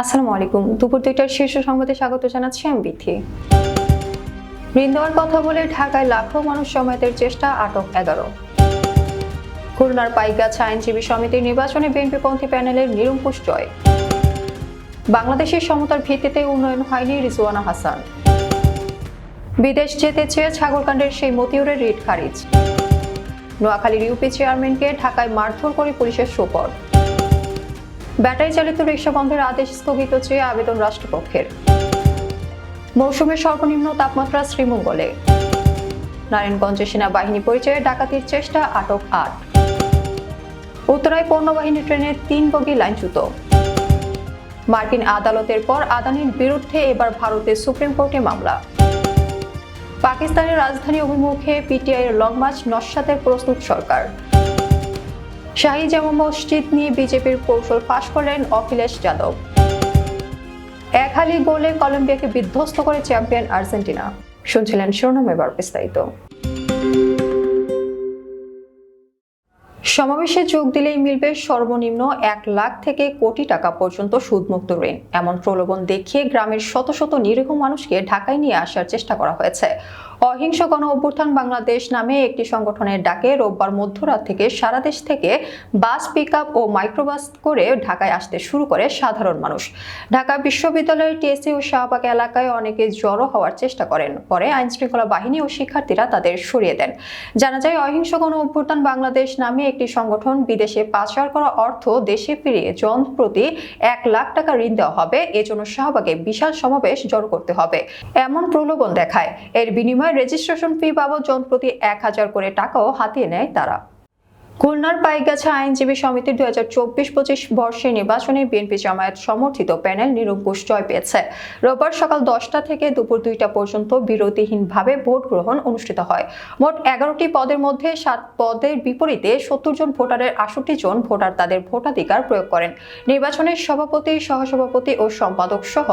আসসালামু আলাইকুম। দুপুর দুইটার শীর্ষ সংবাদে স্বাগত জানাচ্ছি আমি বিথি। দেওয়ার কথা বলে ঢাকায় লাখো মানুষ জমায়েতের চেষ্টা, আটক এগারো। খুলনার পাইগাছা আইনজীবী সমিতির নির্বাচনে বিএনপিপন্থী প্যানেলের নিরঙ্কুশ জয়। বাংলাদেশের সমতার ভিত্তিতে উন্নয়ন হয়নি রিজওয়ানা হাসান। বিদেশ যেতে চেয়ে ছাগলকাণ্ডের সেই মতিউরের রিট খারিজ। নোয়াখালীর ইউপি চেয়ারম্যানকে ঢাকায় মারধর করে পুলিশের সোপর ব্যাটারি চালিত রিক্সা বন্ধের আদেশ স্থগিত চেয়ে আবেদন রাষ্ট্রপক্ষের। মৌসুমের সর্বনিম্ন তাপমাত্রা শ্রীমঙ্গলে। নারায়ণগঞ্জে সেনাবাহিনী পরিচয়ে ডাকাতির চেষ্টা আটক আট। উত্তরায় পণ্যবাহিনী ট্রেনের তিন বগি লাইনচ্যুত মার্কিন আদালতের পর আদানির বিরুদ্ধে এবার ভারতের সুপ্রিম কোর্টে মামলা। পাকিস্তানের রাজধানী অভিমুখে পিটিআই এর লং মার্চ নস্বাতের প্রস্তুত সরকার। শাহী জামা মসজিদ নিয়ে বিজেপির কৌশল ফাঁস করলেন অখিলেশ যাদব। এক হালি গোলে কলম্বিয়াকে বিধ্বস্ত করে চ্যাম্পিয়ন আর্জেন্টিনা। শুনছিলেন শিরোনাম এবার বিস্তারিত। সমাবেশে যোগ দিলেই মিলবে সর্বনিম্ন এক লাখ থেকে কোটি টাকা পর্যন্ত সুদমুক্ত ঋণ। এমন প্রলোভন দেখিয়ে গ্রামের শত শত নিরীহ মানুষকে ঢাকায় নিয়ে আসার চেষ্টা করা হয়েছে। অহিংস গণ অভ্যুত্থান বাংলাদেশ নামে একটি সংগঠনের ডাকে রোববার মধ্যরাত থেকে সারা দেশ থেকে বাস পিক ও মাইক্রোবাস করে ঢাকায় আসতে শুরু করে সাধারণ মানুষ। ঢাকা বিশ্ববিদ্যালয়ের টিএসসি ও শাহবাগ এলাকায় অনেকে জড়ো হওয়ার চেষ্টা করেন। পরে আইনশৃঙ্খলা বাহিনী ও শিক্ষার্থীরা তাদের সরিয়ে দেন। জানা যায়, অহিংস গণ অভ্যুত্থান বাংলাদেশ নামে একটি সংগঠন বিদেশে পাচার করা অর্থ দেশে ফিরিয়ে জন প্রতি এক লাখ টাকা ঋণ দেওয়া হবে। এজন্য শাহবাগে বিশাল সমাবেশ জড়ো করতে হবে। এমন প্রলোভন দেখায়। এর বিনিময়ে রেজিস্ট্রেশন ফি বাবদ জন প্রতি এক হাজার করে টাকাও হাতিয়ে নেয় তারা। খুলনার পাইগাছা আইনজীবী সমিতির দুই হাজার চব্বিশ পঁচিশ বর্ষের নির্বাচনে বিএনপি জামায়াত সমর্থিত প্যানেল নিরঙ্কুশ জয় পেয়েছে। রোববার সকাল দশটা থেকে দুপুর দুইটা পর্যন্ত বিরতিহীনভাবে ভোট গ্রহণ অনুষ্ঠিত হয়। মোট এগারোটি পদের মধ্যে সাত পদের বিপরীতে সত্তর জন ভোটারের আষট্টি জন ভোটার তাদের ভোটাধিকার প্রয়োগ করেন। নির্বাচনের সভাপতি, সহসভাপতি ও সম্পাদক সহ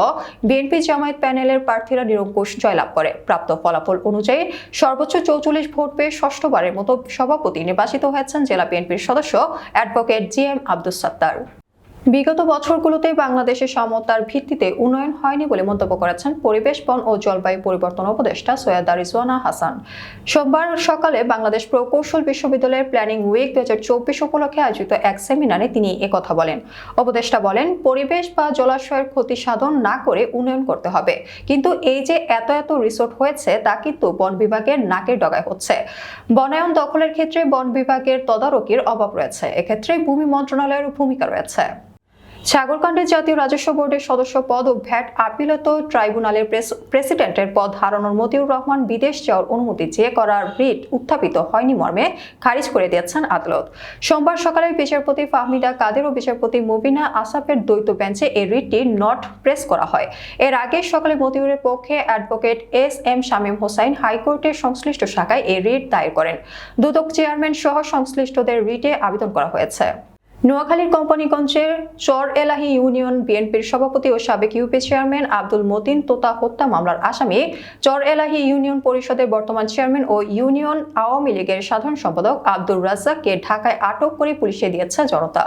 বিএনপি জামায়াত প্যানেলের প্রার্থীরা নিরঙ্কুশ জয়লাভ করে। প্রাপ্ত ফলাফল অনুযায়ী সর্বোচ্চ চৌচল্লিশ ভোট পেয়ে ষষ্ঠবারের মতো সভাপতি নির্বাচিত হয়েছেন জেলা বিএনপির সদস্য advocate G M Abdus Sattar. বিগত বছরগুলোতে বাংলাদেশের সমতার ভিত্তিতে উন্নয়ন হয়নি বলে মন্তব্য করেছেন পরিবেশ, বন ও জলবায়ু পরিবর্তন উপদেষ্টা সৈয়দা রিজওয়ানা হাসান। সোমবার সকালে বাংলাদেশ প্রকৌশল বিশ্ববিদ্যালয়ের প্ল্যানিং উইক দু হাজার চব্বিশ উপলক্ষে আয়োজিত এক সেমিনারে তিনি একথা বলেন। উপদেষ্টা বলেন, পরিবেশ বা জলাশয়ের ক্ষতি সাধন না করে উন্নয়ন করতে হবে। কিন্তু এই যে এত এত রিসোর্ট হয়েছে, তা কিন্তু বন বিভাগের নাকের ডগায় হচ্ছে। বনায়ন দখলের ক্ষেত্রে বন বিভাগের তদারকির অভাব রয়েছে। এক্ষেত্রে ভূমি মন্ত্রণালয়ের ভূমিকা রয়েছে। ছাগলকাণ্ডে জাতীয় রাজস্ব বোর্ডের সদস্য পদ ও ভ্যাট আপিলত ট্রাইব্যুনালের প্রেস- প্রেসিডেন্টের পদ হারানোর মতিউর রহমান বিদেশ যাওয়ার অনুমতি চেয়ে করার রিট উত্থাপিত হয়নি মর্মে খারিজ করে দিয়েছেন আদালত। সোমবার সকালে বিচারপতি ফাহমিদা কাদের ও বিচারপতি মুবিনা আসাফের দ্বৈত বেঞ্চে এই রিটটি নট প্রেস করা হয়। এর আগে সকালে মতিউরের পক্ষে advocate S M Shamim Hossain হাইকোর্টের সংশ্লিষ্ট শাখায় এই রিট দায়ের করেন। দুদক চেয়ারম্যান সহ সংশ্লিষ্টদের রিটে আবেদন করা হয়েছে। নোয়াখালীর কোম্পানিগঞ্জের চর এলাহি ইউনিয়ন বিএনপির সভাপতি ও সাবেক ইউপি চেয়ারম্যান আব্দুল মতিন তোতা হত্যা মামলার আসামি চর এলাহি ইউনিয়ন পরিষদের বর্তমান চেয়ারম্যান ও ইউনিয়ন আওয়ামী লীগের সাধারণ সম্পাদক আব্দুর রাজ্জাককে ঢাকায় আটক করে পুলিশে দিয়েছে জনতা।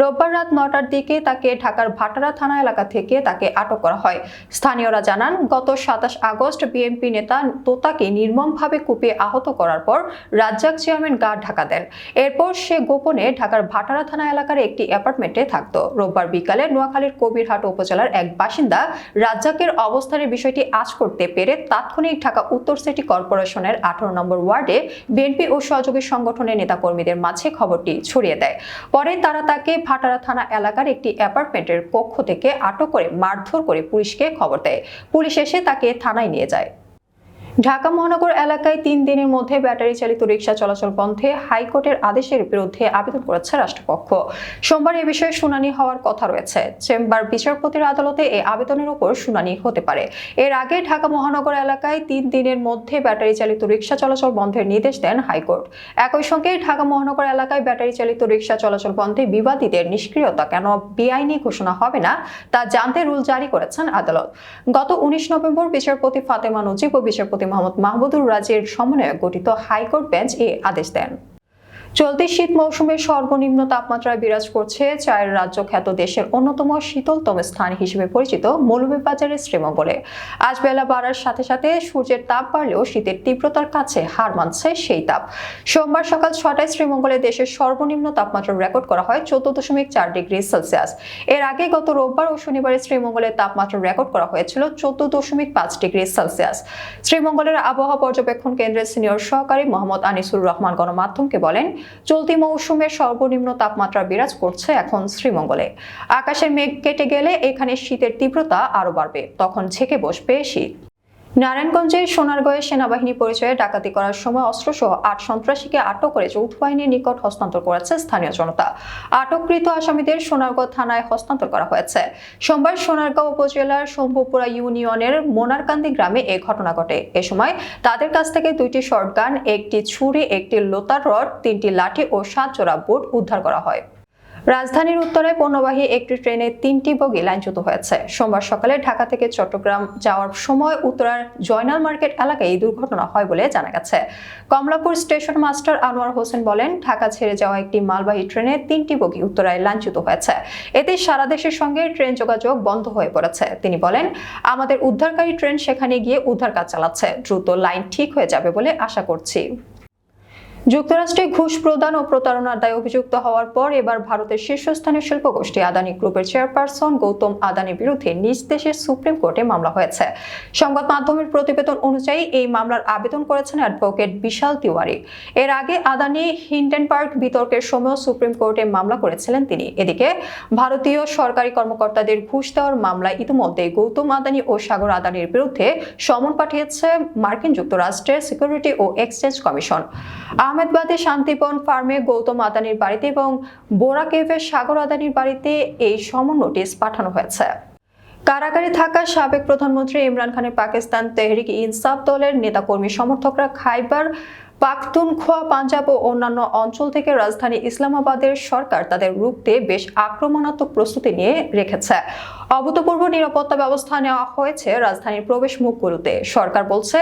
রোববার রাত নটার দিকে তাকে ঢাকার ভাটারা থানা এলাকা থেকে তাকে আটক করা হয়। স্থানীয়রা জানান, গত সাতাশ আগস্ট বিএনপি নেতা তোতাকে নির্মমভাবে কুপিয়ে আহত করার পর রাজ্জাক চেয়ারম্যান গা ঢাকা দেন। এরপর সে গোপনে ঢাকার ভাটারা থানা এলাকার একটি অ্যাপার্টমেন্টে থাকতো। রোববার বিকালে নোয়াখালীর কবিরহাট উপজেলার এক বাসিন্দা রাজ্জাকের অবস্থানের বিষয়টি আজ করতে পেরে তাৎক্ষণিক ঢাকা উত্তর সিটি কর্পোরেশনের আঠারো নম্বর ওয়ার্ডে বিএনপি ও সহযোগী সংগঠনের নেতাকর্মীদের মাঝে খবরটি ছড়িয়ে দেয়। পরে তারা তাকে ভাটারা থানা এলাকার একটি অ্যাপার্টমেন্টের পক্ষ থেকে আটক করে মারধর করে পুলিশকে খবর দেয়। পুলিশ এসে তাকে থানায় নিয়ে যায়। ঢাকা মহানগর এলাকায় তিন দিনের মধ্যে ব্যাটারি চালিত রিক্সা চলাচল বন্ধে হাইকোর্টের আদেশের বিরুদ্ধে আবেদন করেছে রাষ্ট্রপক্ষ। সোমবার এ বিষয়ে শুনানি হওয়ার কথা রয়েছে। চেম্বার বিচারপতির আদালতে এই আবেদনের উপর শুনানি হতে পারে। এর আগে ঢাকা মহানগর এলাকায় তিন দিনের মধ্যে ব্যাটারি চালিত রিক্সা চলাচল বন্ধের নির্দেশ দেন হাইকোর্ট। একই সঙ্গে ঢাকা মহানগর এলাকায় ব্যাটারি চালিত রিক্সা চলাচল বন্ধে বিবাদীদের নিষ্ক্রিয়তা কেন বেআইনি ঘোষণা হবে না, তা জানতে রুল জারি করেছেন আদালত। গত উনিশ নভেম্বর বিচারপতি ফাতেমা নজিব ও বিচারপতি মোহাম্মদ মাহমুদুর রাজের সমন্বয়ে গঠিত হাইকোর্ট বেঞ্চ এ আদেশ দেন। চলতি শীত মৌসুমে সর্বনিম্ন তাপমাত্রা বিরাজ করছে চায়ের রাজ্য খ্যাত দেশের অন্যতম শীতলতম স্থান হিসেবে পরিচিত মৌলভীবাজারের শ্রীমঙ্গলে। আজ বেলা বাড়ার সাথে সাথে সূর্যের তাপ বাড়লেও শীতের তীব্রতার কাছে হার মানছে সেই তাপ। সোমবার সকাল ছটায় শ্রীমঙ্গলে দেশের সর্বনিম্ন তাপমাত্রা রেকর্ড করা হয় চোদ্দ দশমিক চার ডিগ্রি সেলসিয়াস। এর আগে গত রোববার ও শনিবারে শ্রীমঙ্গলের তাপমাত্রা রেকর্ড করা হয়েছিল চোদ্দ দশমিক পাঁচ ডিগ্রি সেলসিয়াস। শ্রীমঙ্গলের আবহাওয়া পর্যবেক্ষণ কেন্দ্রের সিনিয়র সহকারী মোহাম্মদ আনিসুর রহমান গণমাধ্যমকে বলেন চলতি মৌসুমের সর্বনিম্ন তাপমাত্রা বিরাজ করছে এখন শ্রীমঙ্গলে। আকাশের মেঘ কেটে গেলে এখানে শীতের তীব্রতা আরও বাড়বে, তখন ঝেঁকে বসবে শীত। নারায়ণগঞ্জের সোনারগড়ে সেনাবাহিনী পরিচয়ে ডাকাতি করার সময় অস্ত্রসহ আট সন্ত্রাসীকে আটক করে যৌথ বাহিনীর নিকট হস্তান্তর করেছে স্থানীয় জনতা। আটককৃত আসামিদের সোনারগাঁও থানায় হস্তান্তর করা হয়েছে। সোমবার সোনারগাঁও উপজেলার শম্ভুপুরা ইউনিয়নের মোনারকান্দি গ্রামে এ ঘটনা ঘটে। এ সময় তাদের কাছ থেকে দুইটি শর্টগান একটি ছুরি, একটি লোতার রড, তিনটি লাঠি ও সাত জোড়া বুট উদ্ধার করা হয়। রাজধানীর উত্তরে পণ্যবাহী একটি ট্রেনে তিনটি বগি লাইনচ্যুত হয়েছে। সোমবার সকালে ঢাকা থেকে চট্টগ্রাম যাওয়ার সময় উত্তরার জয়নাল মার্কেট এলাকায় এই দুর্ঘটনা হয় বলে জানা গেছে। কমলাপুর স্টেশন মাস্টার আনোয়ার হোসেন বলেন, ঢাকা ছেড়ে যাওয়া একটি মালবাহী ট্রেনে তিনটি বগি উত্তরায় লাইনচ্যুত হয়েছে। এতে সারা দেশের সঙ্গে ট্রেন যোগাযোগ বন্ধ হয়ে পড়েছে। তিনি বলেন, আমাদের উদ্ধারকারী ট্রেন সেখানে গিয়ে উদ্ধার কাজ চালাচ্ছে। দ্রুত লাইন ঠিক হয়ে যাবে বলে আশা করছি। যুক্তরাষ্ট্রে ঘুষ প্রদান ও প্রতারণার দায়ে অভিযুক্ত হওয়ার পর এবার ভারতের শীর্ষস্থানীয় শিল্পগোষ্ঠী আদানি গ্রুপের চেয়ারপারসন গৌতম আদানির বিরুদ্ধে নিজ দেশের সুপ্রিম কোর্টে মামলা হয়েছে। সংবাদ মাধ্যমের প্রতিবেদন অনুযায়ী এই মামলার আবেদন করেছেন অ্যাডভোকেট বিশাল তিওয়ারি। এর আগে আদানি হিন্ডেনবার্গ বিতর্কের সময় সুপ্রিম কোর্টে মামলা করেছিলেন তিনি। এদিকে ভারতীয় সরকারি কর্মকর্তাদের ঘুষ দেওয়ার মামলায় ইতিমধ্যে গৌতম আদানি ও সাগর আদানির বিরুদ্ধে সমন পাঠিয়েছে মার্কিন যুক্তরাষ্ট্রের সিকিউরিটি ও এক্সচেঞ্জ কমিশন। আহমেদবাদে শান্তিপন ফার্মে গৌতম আদানির বাড়িতে এবং বোরা কেভের সাগর আদানির বাড়িতে এই সমন নোটিশ পাঠানো হয়েছে। কারাগারে থাকা সাবেক প্রধানমন্ত্রী ইমরান খানের পাকিস্তান তেহরিক ইনসাফ দলের নেতাকর্মী সমর্থকরা খাইবার পাখতুনখোয়া, পাঞ্জাব ও অন্যান্য অঞ্চল থেকে রাজধানী ইসলামাবাদের সরকার তাদের রুখতে বেশ আক্রমণাত্মক প্রস্তুতি নিয়ে রেখেছে। অভূতপূর্ব নিরাপত্তা ব্যবস্থা নেওয়া হয়েছে রাজধানীর প্রবেশ মুখগুলোতে সরকার বলছে,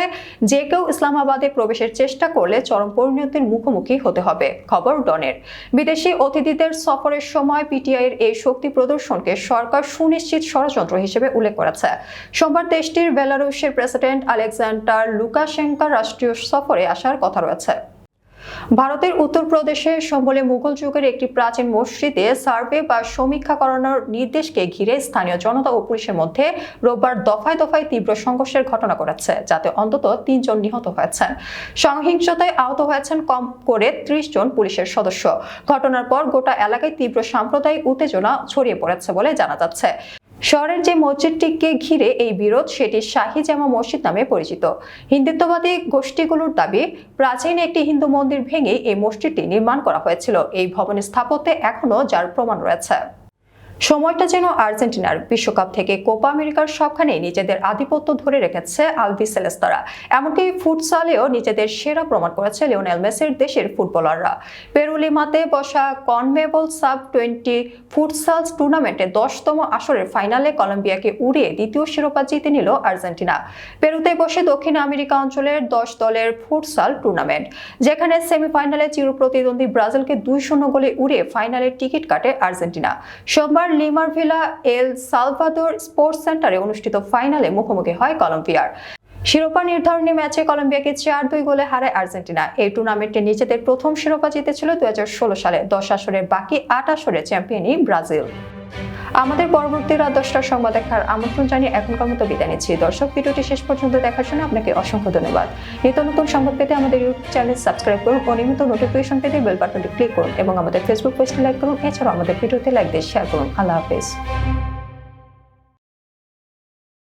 যে কেউ ইসলামাবাদে প্রবেশের চেষ্টা করলে চরম পরিণতির মুখোমুখি হতে হবে, খবর ডনের। বিদেশি অতিথিদের সফরের সময় পিটিআই এর এই শক্তি প্রদর্শনকে সরকার সুনিশ্চিত ষড়যন্ত্র হিসেবে উল্লেখ করেছে। সোমবার দেশটির বেলারুশের প্রেসিডেন্ট আলেকজান্ডার লুকাশেঙ্কা রাষ্ট্রীয় সফরে আসার কথা রয়েছে। ভারতের উত্তরপ্রদেশে সম্বলে মুঘল যুগের একটি প্রাচীন মসজিদে সার্ভে বা সমীক্ষা করানোর নির্দেশকে ঘিরে স্থানীয় জনতা ও পুলিশের মধ্যে রোববার দফায় দফায় তীব্র সংঘর্ষের ঘটনা ঘটেছে, যাতে অন্তত তিনজন নিহত হয়েছেন। সহিংসতায় আহত হয়েছেন কম করে ত্রিশ জন পুলিশের সদস্য। ঘটনার পর গোটা এলাকায় তীব্র সাম্প্রদায়িক উত্তেজনা ছড়িয়ে পড়েছে বলে জানা যাচ্ছে। শহরের যে মসজিদটিকে ঘিরে এই বিরোধ, সেটি শাহী জামা মসজিদ নামে পরিচিত। হিন্দুত্ববাদী গোষ্ঠীগুলোর দাবি, প্রাচীন একটি হিন্দু মন্দির ভেঙে এই মসজিদটি নির্মাণ করা হয়েছিল। এই ভবনের স্থাপত্যে এখনও যার প্রমাণ রয়েছে। সময়টা যেন আর্জেন্টিনার বিশ্বকাপ থেকে কোপা আমেরিকার সবখানে নিজেদের আধিপত্য ধরে রেখেছে আলভি সেলেস্তারা। এমনকি ফুটসালেও নিজেদের সেরা প্রমাণ করেছে লিওনেল মেসির দেশের ফুটবলাররা। পেরুলিমাতে বসা কনমেবল সাব টোয়েন্টি ফুটসালস টুর্নামেন্টে দশতম আসরের ফাইনালে কলম্বিয়াকে উড়িয়ে দ্বিতীয় শিরোপা জিতে নিল আর্জেন্টিনা। পেরুতে বসে দক্ষিণ আমেরিকা অঞ্চলের দশ দলের ফুটসাল টুর্নামেন্ট, যেখানে সেমিফাইনালে চিরপ্রতিদ্বন্দ্বী ব্রাজিলকে দুই শূন্য গোলে উড়িয়ে ফাইনালের টিকিট কাটে আর্জেন্টিনা। সোমবার লিমারভিলা এল সালভাদোর স্পোর্টস সেন্টারে অনুষ্ঠিত ফাইনালে মুখোমুখি হয় কলম্বিয়ার। শিরোপা নির্ধারণী ম্যাচে কলম্বিয়াকে চার দুই গোলে হারায় আর্জেন্টিনা। এই টুর্নামেন্টে নিজেদের প্রথম শিরোপা জিতেছিল দু হাজার ষোলো সালে। দশ আসরের বাকি আট আসরের চ্যাম্পিয়নই ব্রাজিল। আমাদের পরবর্তী রাত দশটার সংবাদ দেখার আমন্ত্রণ জানিয়ে এখনকার মতো বিদায় নিচ্ছি। দর্শক, ভিডিওটি শেষ পর্যন্ত দেখার জন্য আপনাকে অসংখ্য ধন্যবাদ। নিত্য নতুন সংবাদ পেতে আমাদের ইউটিউব চ্যানেল সাবস্ক্রাইব করুন ও নিয়মিত নোটিফিকেশন পেতে বেল বাটনটি ক্লিক করুন এবং আমাদের ফেসবুক পেজটি লাইক করুন। এছাড়াও আমাদের ভিডিওতে লাইক দিয়ে শেয়ার করুন। আল্লাহ হাফেজ।